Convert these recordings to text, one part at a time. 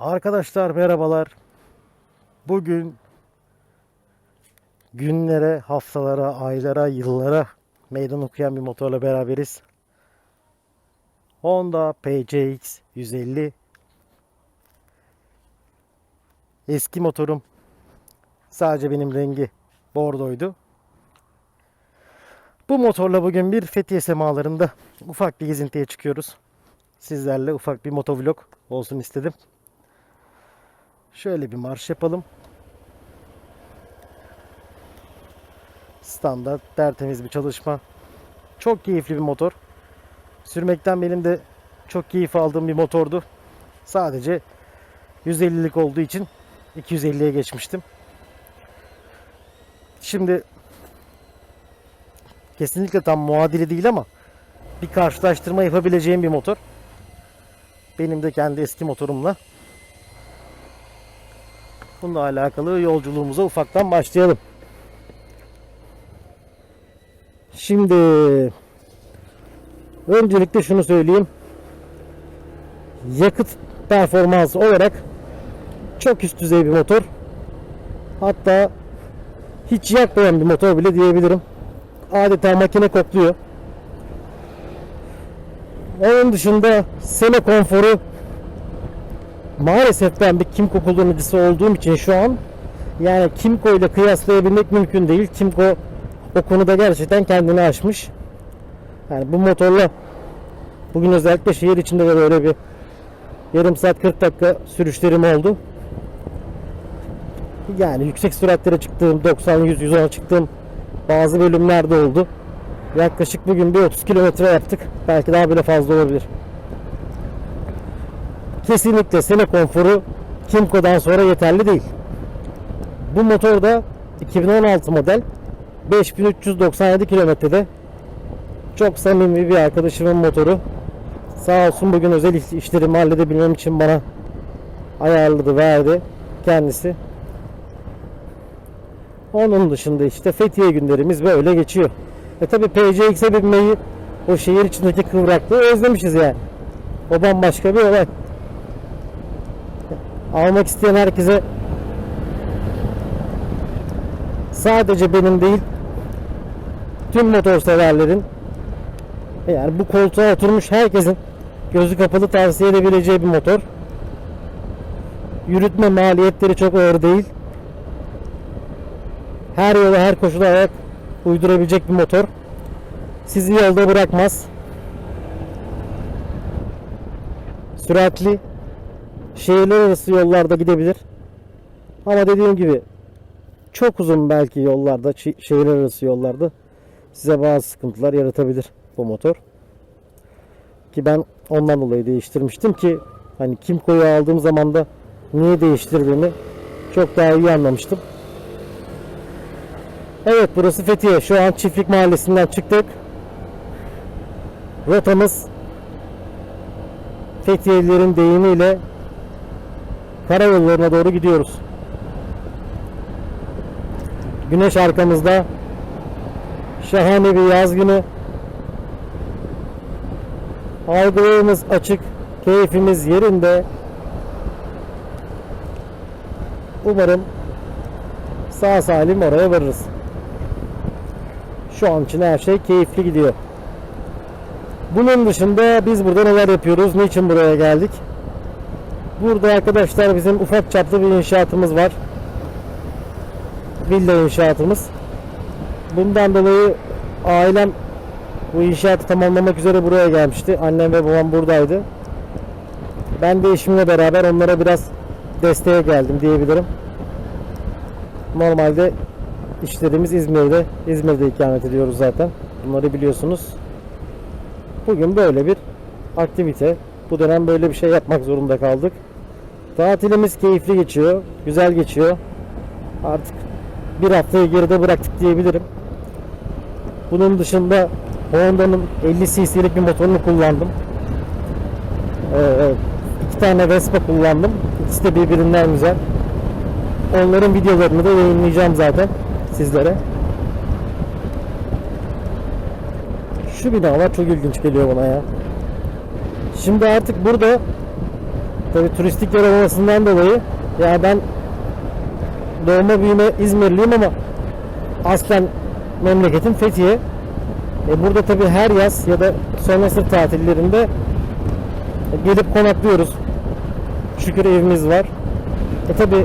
Arkadaşlar merhabalar. Bugün günlere, haftalara, aylara, yıllara meydan okuyan bir motorla beraberiz. Honda PCX 150 Eski motorum. Sadece benim rengi bordoydu. Bu motorla bugün bir Fethiye semalarında ufak bir gezintiye çıkıyoruz. Sizlerle ufak bir motovlog olsun istedim. Şöyle bir marş yapalım. Standart tertemiz bir çalışma. Çok keyifli bir motor. Sürmekten benim de çok keyif aldığım bir motordu. Sadece 150'lik olduğu için 250'ye geçmiştim. Şimdi kesinlikle tam muadili değil ama bir karşılaştırma yapabileceğim bir motor. Benim de kendi eski motorumla. Bununla alakalı yolculuğumuza ufaktan başlayalım. Şimdi öncelikle şunu söyleyeyim. Yakıt performansı olarak çok üst düzey bir motor. Hatta hiç yakmayan bir motor bile diyebilirim. Adeta makine kokluyor. Onun dışında sene konforu maalesef ben bir Kimco kullanıcısı olduğum için şu an yani Kimco ile kıyaslayabilmek mümkün değil. Kimco o konuda gerçekten kendini aşmış. Yani bu motorla bugün özellikle şehir içinde de böyle bir yarım saat 40 dakika sürüşlerim oldu. Yani yüksek süratlere çıktığım 90 100 110'a çıktığım bazı bölümlerde oldu. Yaklaşık bugün bir 30 kilometre yaptık. Belki daha bile fazla olabilir. Kesinlikle sene konforu Kimco'dan sonra yeterli değil. Bu motor da 2016 model 5397 kilometrede çok samimi bir arkadaşımın motoru. Sağ olsun bugün özel iş- işlerimi halledebilmem için bana ayarladı, verdi kendisi. Onun dışında işte Fethiye günlerimiz böyle geçiyor. E tabi PCX'e binmeyi o şehir içindeki kıvraklığı özlemişiz yani. O bambaşka bir olay. Almak isteyen herkese sadece benim değil tüm motor severlerin yani bu koltuğa oturmuş herkesin gözü kapalı tavsiye edebileceği bir motor. Yürütme maliyetleri çok ağır değil. Her yola her koşula ayak uydurabilecek bir motor. Sizi yolda bırakmaz. Süratli şehirler arası yollarda gidebilir. Ama dediğim gibi çok uzun belki yollarda, şehirler arası yollarda size bazı sıkıntılar yaratabilir bu motor. Ki ben ondan dolayı değiştirmiştim ki hani Kimco'yu aldığım zaman da niye değiştirdiğimi çok daha iyi anlamıştım. Evet burası Fethiye. Şu an Çiftlik Mahallesi'nden çıktık. Rotamız Fethiyelilerin deyimiyle karayollarına doğru gidiyoruz. Güneş arkamızda. Şahane bir yaz günü. Algılarımız açık. Keyfimiz yerinde. Umarım sağ salim oraya varırız. Şu an için her şey keyifli gidiyor. Bunun dışında biz burada neler yapıyoruz? Niçin buraya geldik? Burada arkadaşlar bizim ufak çaplı bir inşaatımız var. Villa inşaatımız. Bundan dolayı ailem bu inşaatı tamamlamak üzere buraya gelmişti. Annem ve babam buradaydı. Ben de eşimle beraber onlara biraz desteğe geldim diyebilirim. Normalde işlerimiz İzmir'de. İzmir'de ikamet ediyoruz zaten. Bunları biliyorsunuz. Bugün böyle bir aktivite. Bu dönem böyle bir şey yapmak zorunda kaldık. Tatilimiz keyifli geçiyor. Güzel geçiyor. Artık bir haftayı geride bıraktık diyebilirim. Bunun dışında Honda'nın 50 cc'lik bir motorunu kullandım. Ee, iki tane Vespa kullandım. İkisi de birbirinden güzel. Onların videolarını da yayınlayacağım zaten sizlere. Şu binalar çok ilginç geliyor bana ya. Şimdi artık burada Tabi turistik yer olmasından dolayı ya ben doğma büyüme İzmirliyim ama aslen memleketim Fethiye. E burada tabi her yaz ya da sonrası tatillerinde gelip konaklıyoruz. Şükür evimiz var. E tabi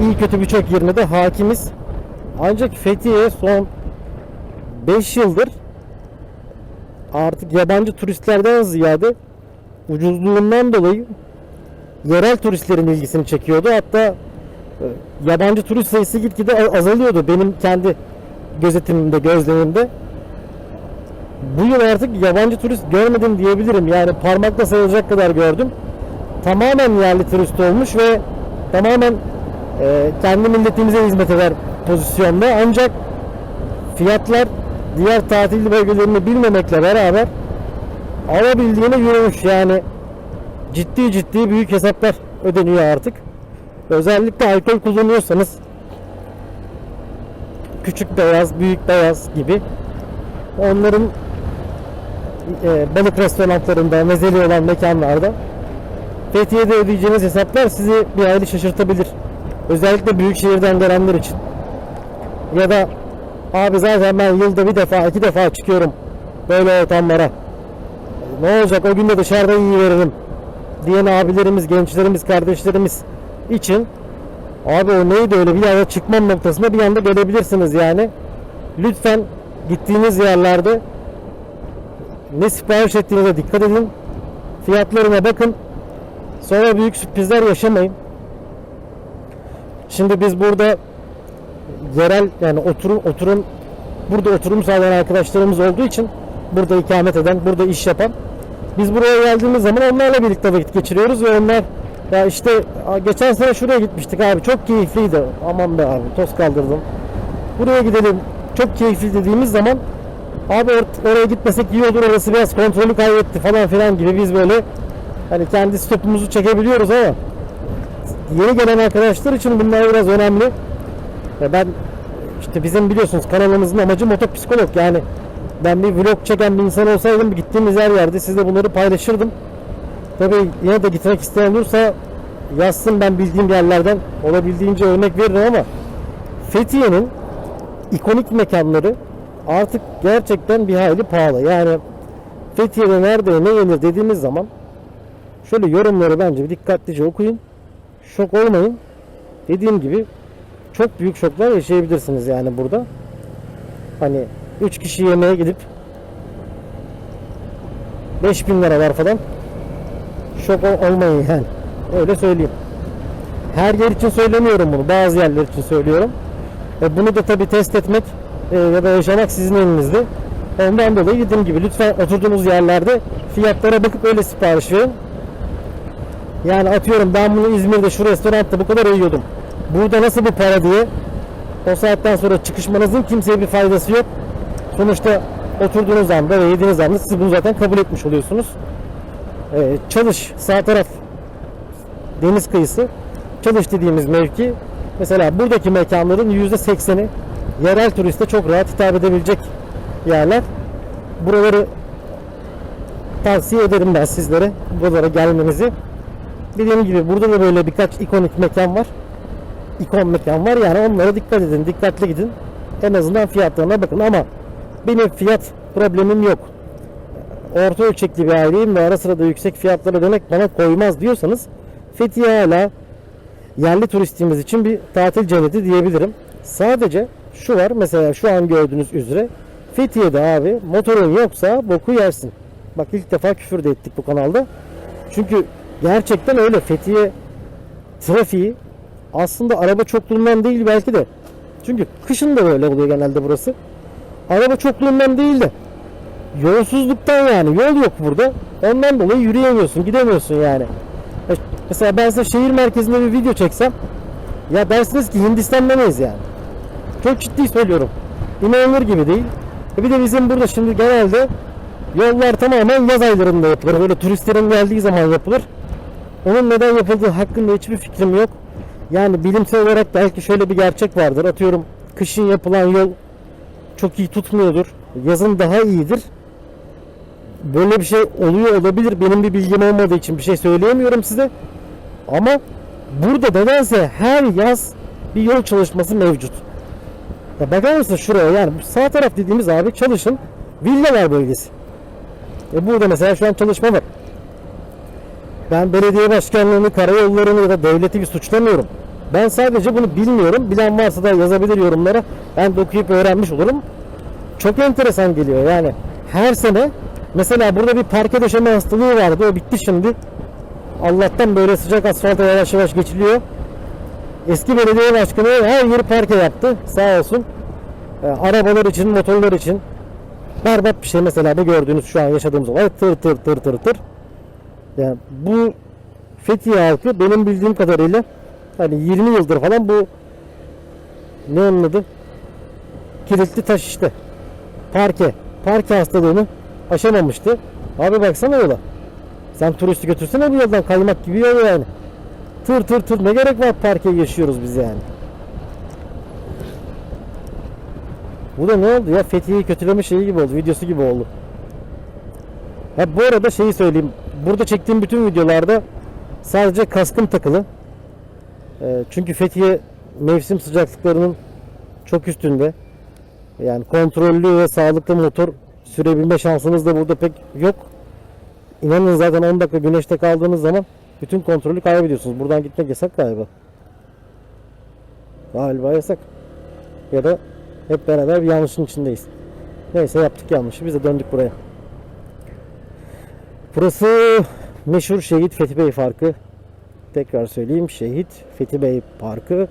iyi kötü birçok yerine de hakimiz. Ancak Fethiye son 5 yıldır artık yabancı turistlerden ziyade ucuzluğundan dolayı yerel turistlerin ilgisini çekiyordu. Hatta e, yabancı turist sayısı gitgide azalıyordu benim kendi gözetimimde, gözlemimde. Bu yıl artık yabancı turist görmedim diyebilirim. Yani parmakla sayılacak kadar gördüm. Tamamen yerli turist olmuş ve tamamen e, kendi milletimize hizmet eder pozisyonda. Ancak fiyatlar diğer tatil bölgelerini bilmemekle beraber alabildiğine yürümüş yani ciddi ciddi büyük hesaplar ödeniyor artık. Özellikle alkol kullanıyorsanız küçük beyaz, büyük beyaz gibi onların e, balık restoranlarında, mezeli olan mekanlarda Fethiye'de ödeyeceğiniz hesaplar sizi bir aile şaşırtabilir. Özellikle büyük şehirden gelenler için. Ya da abi zaten ben yılda bir defa, iki defa çıkıyorum böyle ortamlara. Ne olacak o gün de dışarıda iyi veririm diyen abilerimiz, gençlerimiz, kardeşlerimiz için abi o neydi öyle bir anda çıkmam noktasında bir anda gelebilirsiniz yani. Lütfen gittiğiniz yerlerde ne sipariş ettiğinize dikkat edin. Fiyatlarına bakın. Sonra büyük sürprizler yaşamayın. Şimdi biz burada yerel yani oturum oturum burada oturum sağlayan arkadaşlarımız olduğu için burada ikamet eden, burada iş yapan biz buraya geldiğimiz zaman onlarla birlikte vakit geçiriyoruz ve onlar ya işte "Aa, geçen sene şuraya gitmiştik abi çok keyifliydi. Aman be abi toz kaldırdım. Buraya gidelim. Çok keyifli dediğimiz zaman abi or- oraya gitmesek iyi olur orası biraz kontrolü kaybetti falan filan gibi biz böyle hani kendi stopumuzu çekebiliyoruz ama yeni gelen arkadaşlar için bunlar biraz önemli. Ya ben işte bizim biliyorsunuz kanalımızın amacı motopsikolog yani ben bir vlog çeken bir insan olsaydım gittiğimiz her yerde sizle bunları paylaşırdım. Tabii yine de gitmek isteyen olursa yazsın ben bildiğim yerlerden olabildiğince örnek veririm ama Fethiye'nin ikonik mekanları artık gerçekten bir hayli pahalı. Yani Fethiye'de nerede ne yenir dediğimiz zaman şöyle yorumları bence bir dikkatlice okuyun. Şok olmayın. Dediğim gibi çok büyük şoklar yaşayabilirsiniz yani burada. Hani 3 kişi yemeğe gidip 5000 lira var falan. Şok ol- olmayın yani. Öyle söyleyeyim. Her yer için söylemiyorum bunu. Bazı yerler için söylüyorum. E bunu da tabii test etmek e, ya da yaşamak sizin elinizde. Ondan dolayı dediğim gibi lütfen oturduğunuz yerlerde fiyatlara bakıp öyle sipariş verin. Yani atıyorum ben bunu İzmir'de şu restoranda bu kadar yiyordum. Burada nasıl bu para diye o saatten sonra çıkışmanızın kimseye bir faydası yok. Sonuçta oturduğunuz anda ve yediğiniz anda siz bunu zaten kabul etmiş oluyorsunuz. Ee, çalış sağ taraf deniz kıyısı. Çalış dediğimiz mevki mesela buradaki mekanların %80'i yerel turiste çok rahat hitap edebilecek yerler. Buraları tavsiye ederim ben sizlere buralara gelmenizi. Dediğim gibi burada da böyle birkaç ikonik mekan var. İkon mekan var yani onlara dikkat edin, dikkatli gidin. En azından fiyatlarına bakın ama benim fiyat problemim yok. Orta ölçekli bir aileyim ve ara sıra da yüksek fiyatları ödemek bana koymaz diyorsanız Fethiye hala yerli turistimiz için bir tatil cenneti diyebilirim. Sadece şu var mesela şu an gördüğünüz üzere Fethiye'de abi motorun yoksa boku yersin. Bak ilk defa küfür de ettik bu kanalda. Çünkü gerçekten öyle Fethiye trafiği aslında araba çokluğundan değil belki de. Çünkü kışın da böyle oluyor genelde burası. Araba çokluğundan değil de yolsuzluktan yani yol yok burada. Ondan dolayı yürüyemiyorsun, gidemiyorsun yani. E, Mesela ben size şehir merkezinde bir video çeksem ya dersiniz ki Hindistan'da mıyız yani? Çok ciddi söylüyorum. İnanılır gibi değil. E bir de bizim burada şimdi genelde yollar tamamen yaz aylarında yapılır. Böyle turistlerin geldiği zaman yapılır. Onun neden yapıldığı hakkında hiçbir fikrim yok. Yani bilimsel olarak belki şöyle bir gerçek vardır. Atıyorum kışın yapılan yol çok iyi tutmuyordur. Yazın daha iyidir. Böyle bir şey oluyor olabilir. Benim bir bilgim olmadığı için bir şey söyleyemiyorum size. Ama burada nedense her yaz bir yol çalışması mevcut. Ya bakar mısın şuraya yani sağ taraf dediğimiz abi çalışın villalar bölgesi. E burada mesela şu an çalışma var. Ben belediye başkanlığını, karayollarını ya da devleti bir suçlamıyorum. Ben sadece bunu bilmiyorum. Bilen varsa da yazabilir yorumlara. Ben de okuyup öğrenmiş olurum. Çok enteresan geliyor yani. Her sene mesela burada bir parke döşeme hastalığı vardı. O bitti şimdi. Allah'tan böyle sıcak asfalta yavaş yavaş geçiliyor. Eski belediye başkanı her yeri parke yaptı. Sağ olsun. E, arabalar için, motorlar için. Berbat bir şey mesela bu gördüğünüz şu an yaşadığımız olay tır tır tır tır tır. Yani bu Fethiye halkı benim bildiğim kadarıyla hani 20 yıldır falan bu ne onun adı? Kilitli taş işte. Parke. Parke hastalığını aşamamıştı. Abi baksana yola. Sen turisti götürsene bu yoldan kaymak gibi yol yani. Tır tır tır ne gerek var parke yaşıyoruz biz yani. Bu da ne oldu ya Fethiye'yi kötüleme şeyi gibi oldu videosu gibi oldu. Ha bu arada şeyi söyleyeyim. Burada çektiğim bütün videolarda sadece kaskım takılı. Ee, çünkü Fethiye mevsim sıcaklıklarının çok üstünde. Yani kontrollü ve sağlıklı motor sürebilme şansınız da burada pek yok. İnanın zaten 10 dakika güneşte kaldığınız zaman bütün kontrolü kaybediyorsunuz. Buradan gitmek yasak galiba. Galiba yasak. Ya da hep beraber bir yanlışın içindeyiz. Neyse yaptık yanlışı. Biz de döndük buraya. Burası meşhur Şehit Fethi Bey Parkı. Tekrar söyleyeyim Şehit Fethi Bey Parkı.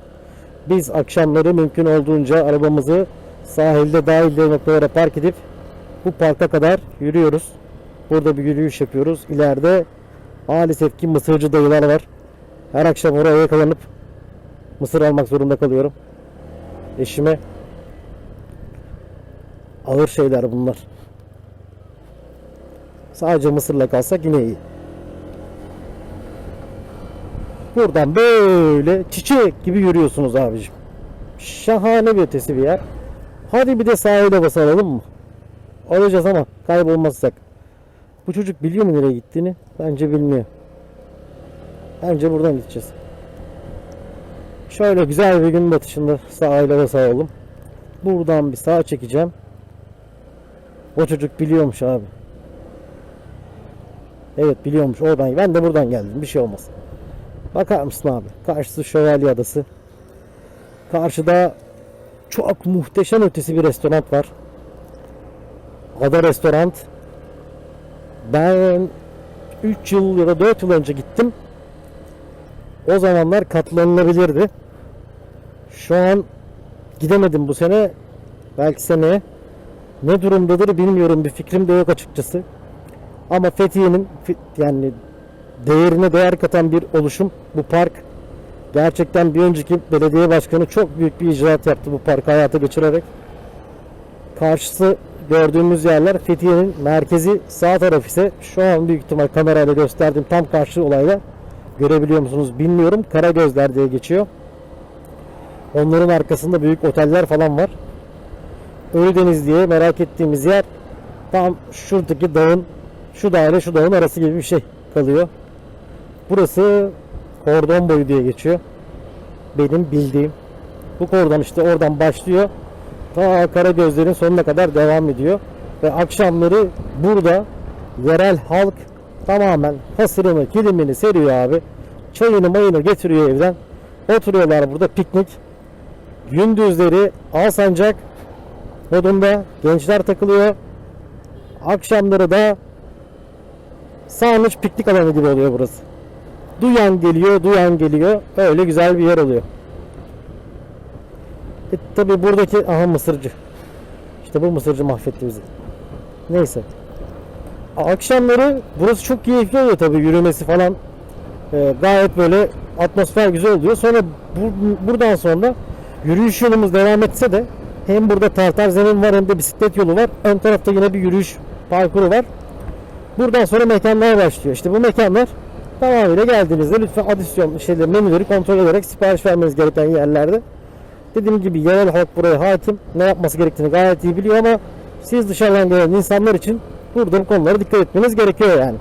Biz akşamları mümkün olduğunca arabamızı sahilde dahil noktalara park edip bu parka kadar yürüyoruz. Burada bir yürüyüş yapıyoruz. İleride maalesef ki mısırcı dayılar var. Her akşam oraya yakalanıp mısır almak zorunda kalıyorum. Eşime ağır şeyler bunlar. Sadece mısırla kalsak yine iyi. Buradan böyle çiçek gibi yürüyorsunuz abicim. Şahane bir ötesi bir yer. Hadi bir de sahile basalım mı? Alacağız ama kaybolmazsak. Bu çocuk biliyor mu nereye gittiğini? Bence bilmiyor. Bence buradan gideceğiz. Şöyle güzel bir gün batışında sahile basalım. Buradan bir sağa çekeceğim. O çocuk biliyormuş abi. Evet biliyormuş oradan. Ben de buradan geldim. Bir şey olmaz. Bakar mısın abi? Karşısı Şövalye Adası. Karşıda çok muhteşem ötesi bir restoran var. Ada Restoran. Ben 3 yıl ya da 4 yıl önce gittim. O zamanlar katlanılabilirdi. Şu an gidemedim bu sene. Belki seneye. Ne durumdadır bilmiyorum. Bir fikrim de yok açıkçası. Ama Fethiye'nin yani değerine değer katan bir oluşum bu park. Gerçekten bir önceki belediye başkanı çok büyük bir icraat yaptı bu parkı hayata geçirerek. Karşısı gördüğümüz yerler Fethiye'nin merkezi sağ taraf ise şu an büyük ihtimal kamerayla gösterdiğim tam karşı olayla görebiliyor musunuz bilmiyorum. Karagözler diye geçiyor. Onların arkasında büyük oteller falan var. Ölüdeniz diye merak ettiğimiz yer tam şuradaki dağın şu dağ ile şu dağın arası gibi bir şey kalıyor. Burası kordon boyu diye geçiyor. Benim bildiğim. Bu kordon işte oradan başlıyor. Ta Karagözler'in sonuna kadar devam ediyor. Ve akşamları burada yerel halk tamamen hasırını, kilimini seriyor abi. Çayını mayını getiriyor evden. Oturuyorlar burada piknik. Gündüzleri Alsancak modunda gençler takılıyor. Akşamları da Sarnıç piknik alanı gibi oluyor burası. Duyan geliyor, duyan geliyor. Öyle güzel bir yer oluyor. E, tabi buradaki aha mısırcı. İşte bu mısırcı mahvetti bizi. Neyse. Akşamları burası çok keyifli oluyor tabi yürümesi falan. E, gayet böyle atmosfer güzel oluyor. Sonra bu- buradan sonra yürüyüş yolumuz devam etse de hem burada tartar zemin var hem de bisiklet yolu var. Ön tarafta yine bir yürüyüş parkuru var. Buradan sonra mekanlar başlıyor. İşte bu mekanlar tamamıyla geldiğinizde lütfen adisyon şeyleri, menüleri kontrol ederek sipariş vermeniz gereken yerlerde. Dediğim gibi yerel halk buraya hakim. Ne yapması gerektiğini gayet iyi biliyor ama siz dışarıdan gelen insanlar için burada bu konulara dikkat etmeniz gerekiyor yani.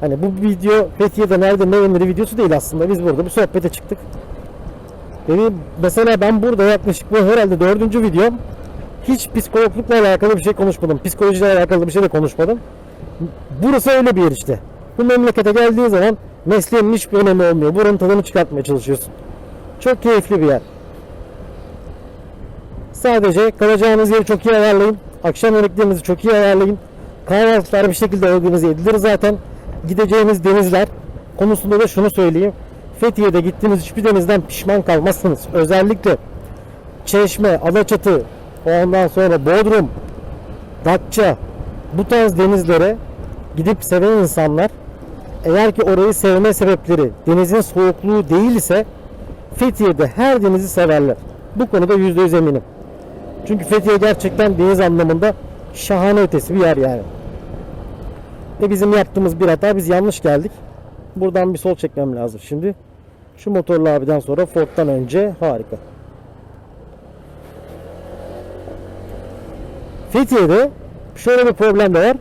Hani bu video Fethiye'de nerede ne yenir videosu değil aslında. Biz burada bu sohbete çıktık. Benim mesela ben burada yaklaşık bu herhalde dördüncü videom. Hiç psikologlukla alakalı bir şey konuşmadım. Psikolojiyle alakalı bir şey de konuşmadım. Burası öyle bir yer işte. Bu memlekete geldiği zaman mesleğin hiçbir önemi olmuyor. Buranın tadını çıkartmaya çalışıyorsun. Çok keyifli bir yer. Sadece kalacağınız yeri çok iyi ayarlayın. Akşam yemeklerinizi çok iyi ayarlayın. Kahvaltılar bir şekilde organize edilir zaten. Gideceğiniz denizler konusunda da şunu söyleyeyim. Fethiye'de gittiğiniz hiçbir denizden pişman kalmazsınız. Özellikle Çeşme, Alaçatı, ondan sonra Bodrum, Datça bu tarz denizlere gidip seven insanlar eğer ki orayı sevme sebepleri denizin soğukluğu değil ise Fethiye'de her denizi severler. Bu konuda %100 eminim. Çünkü Fethiye gerçekten deniz anlamında şahane ötesi bir yer yani. Ve bizim yaptığımız bir hata biz yanlış geldik. Buradan bir sol çekmem lazım şimdi. Şu motorlu abiden sonra Ford'dan önce harika. Fethiye'de şöyle bir problem de var.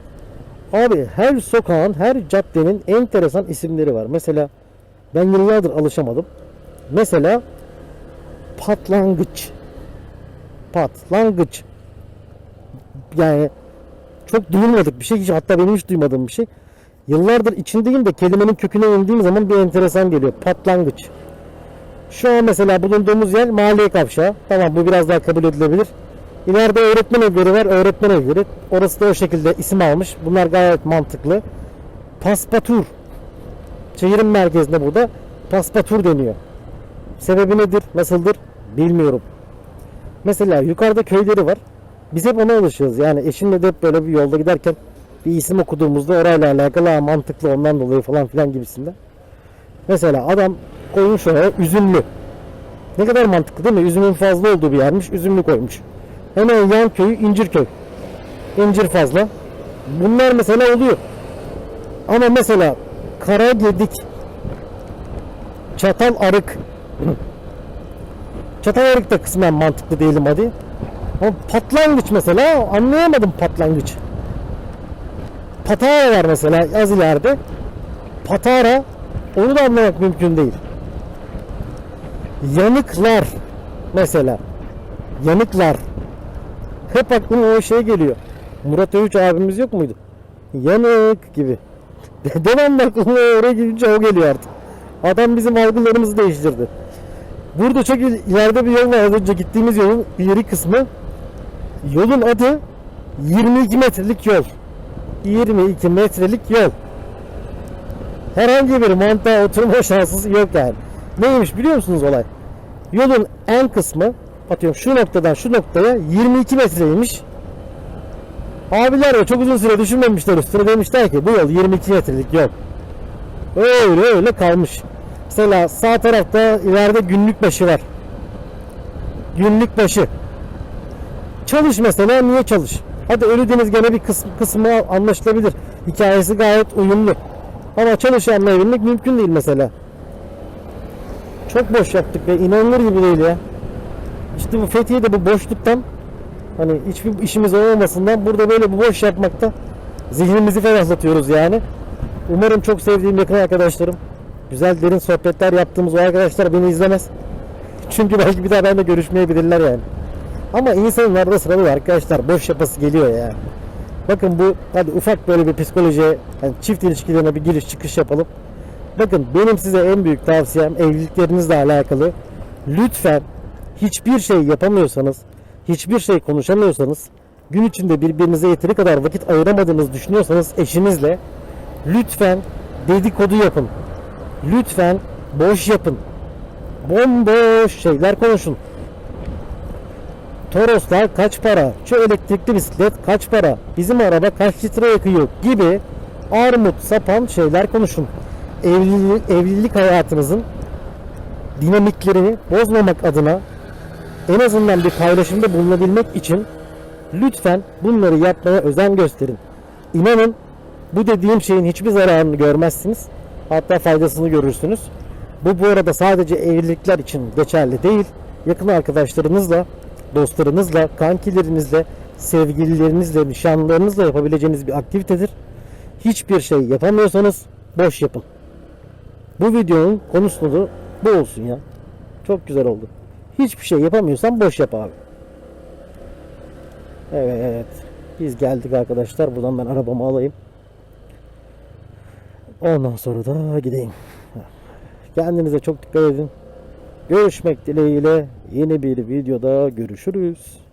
Abi her sokağın, her caddenin enteresan isimleri var. Mesela ben yıllardır alışamadım. Mesela patlangıç. Patlangıç. Yani çok duyulmadık bir şey. Hatta benim hiç duymadığım bir şey. Yıllardır içindeyim de kelimenin köküne indiğim zaman bir enteresan geliyor. Patlangıç. Şu an mesela bulunduğumuz yer mahalle kavşağı. Tamam bu biraz daha kabul edilebilir. İleride öğretmen evleri var. Öğretmen evleri. Orası da o şekilde isim almış. Bunlar gayet mantıklı. Paspatur. Şehrin merkezinde burada Paspatur deniyor. Sebebi nedir? Nasıldır? Bilmiyorum. Mesela yukarıda köyleri var. Biz hep ona alışıyoruz. Yani eşimle de hep böyle bir yolda giderken bir isim okuduğumuzda orayla alakalı "Aa, mantıklı ondan dolayı falan filan gibisinden. Mesela adam koymuş oraya üzümlü. Ne kadar mantıklı değil mi? Üzümün fazla olduğu bir yermiş. Üzümlü koymuş. Hemen yan köyü İncirköy. İncir fazla. Bunlar mesela oluyor. Ama mesela Karagedik Çatal Arık Çatal Arık da kısmen mantıklı değilim hadi. Ama patlangıç mesela anlayamadım patlangıç. Patara var mesela az ileride. Patara onu da anlamak mümkün değil. Yanıklar mesela. Yanıklar. Hep aklıma o şey geliyor. Murat Övüç abimiz yok muydu? Yanık gibi. Devamlı aklıma oraya gidince o geliyor artık. Adam bizim algılarımızı değiştirdi. Burada çok il- ileride bir yol var. Az önce gittiğimiz yolun ileri kısmı. Yolun adı 22 metrelik yol. 22 metrelik yol. Herhangi bir mantığa oturma şansı yok yani. Neymiş biliyor musunuz olay? Yolun en kısmı atıyorum şu noktadan şu noktaya 22 metreymiş. Abiler de çok uzun süre düşünmemişler üstüne demişler ki bu yol 22 metrelik yol. Öyle öyle kalmış. Mesela sağ tarafta ileride günlük başı var. Günlük başı. Çalış mesela niye çalış? Hadi Ölüdeniz gene bir kısmı, kısmı anlaşılabilir. Hikayesi gayet uyumlu. Ama çalış anlayabilmek mümkün değil mesela. Çok boş yaptık ve inanılır gibi değil ya. İşte bu Fethiye'de bu boşluktan hani hiçbir işimiz olmamasından burada böyle bu boş yapmakta zihnimizi ferahlatıyoruz yani. Umarım çok sevdiğim yakın arkadaşlarım güzel derin sohbetler yaptığımız o arkadaşlar beni izlemez. Çünkü belki bir daha benimle görüşmeyebilirler yani. Ama insanın arada sırada da arkadaşlar boş yapası geliyor ya. Bakın bu hadi ufak böyle bir psikolojiye yani çift ilişkilerine bir giriş çıkış yapalım. Bakın benim size en büyük tavsiyem evliliklerinizle alakalı. Lütfen hiçbir şey yapamıyorsanız, hiçbir şey konuşamıyorsanız, gün içinde birbirinize yeteri kadar vakit ayıramadığınızı düşünüyorsanız eşinizle lütfen dedikodu yapın. Lütfen boş yapın. Bomboş şeyler konuşun. Toroslar kaç para? Şu elektrikli bisiklet kaç para? Bizim araba kaç litre yakıyor gibi armut sapan şeyler konuşun. Evlilik, evlilik hayatınızın dinamiklerini bozmamak adına en azından bir paylaşımda bulunabilmek için lütfen bunları yapmaya özen gösterin. İnanın bu dediğim şeyin hiçbir zararını görmezsiniz. Hatta faydasını görürsünüz. Bu bu arada sadece evlilikler için geçerli değil. Yakın arkadaşlarınızla, dostlarınızla, kankilerinizle, sevgililerinizle, nişanlılarınızla yapabileceğiniz bir aktivitedir. Hiçbir şey yapamıyorsanız boş yapın. Bu videonun konusu bu olsun ya. Çok güzel oldu. Hiçbir şey yapamıyorsan boş yap abi. Evet. Biz geldik arkadaşlar. Buradan ben arabamı alayım. Ondan sonra da gideyim. Kendinize çok dikkat edin. Görüşmek dileğiyle yeni bir videoda görüşürüz.